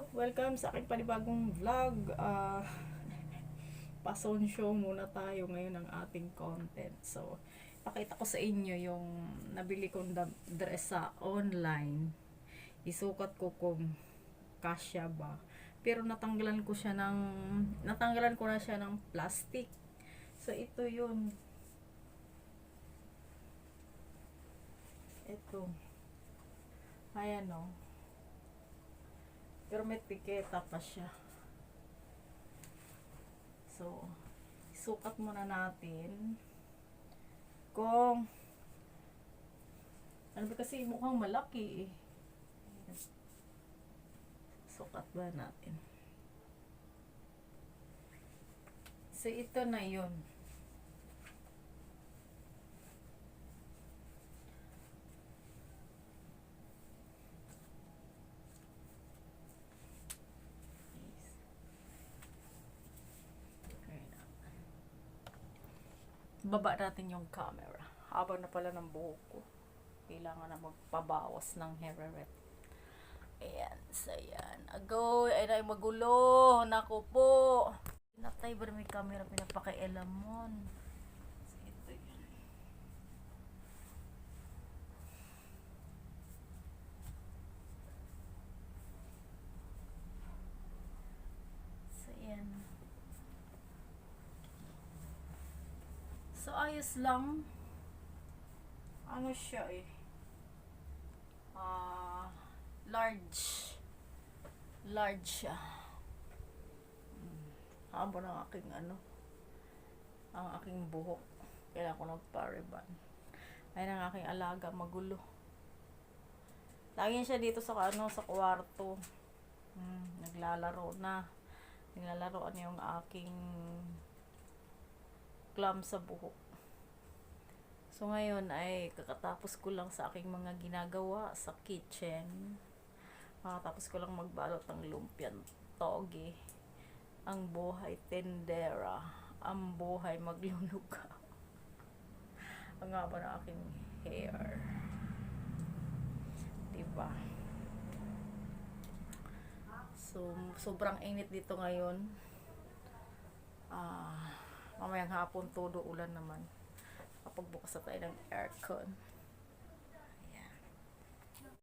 Welcome sa aking panibagong vlog. Ah, pason show muna tayo ngayon ng ating content. So, pakita ko sa inyo yung nabili kong dress sa online. Isukat ko kung kasya ba. Pero natanggalan ko siya ng natanggalan ko na siya ng plastic. So, ito yun. Ito. Ayan o. Pero may tiketa pa siya. So, sukat muna natin kung ano ba kasi mukhang malaki eh. Sukat ba natin? So, ito na yun. Okay na. Baba natin yung camera. Haba na pala ng buhok ko. Kailangan na magpabawas ng hair rep. Ayan, so yan. Ago, ay na magulo. Naku po. Natay ba may camera pinapakailam mo? So, ito yun. So, yan. So, ayos lang. Ano siya eh. Ah, large. Large siya. Hmm. Haba ng aking ano. Ang aking buhok. Kailangan ko nagpa-ribbon. Ayun ang aking alaga, magulo. Lagi siya dito sa ano sa kwarto. Hmm, naglalaro na. Naglalaro ano yung aking clam sa buhok. So ngayon ay kakatapos ko lang sa aking mga ginagawa sa kitchen. Kakatapos ko lang magbalot ng lumpian toge. Ang buhay tendera. Ang buhay maglulugaw. Ang haba ng aking hair. Diba? So, sobrang init dito ngayon. Ah, mamayang hapon todo ulan naman. Kapag bukas na tayo ng aircon.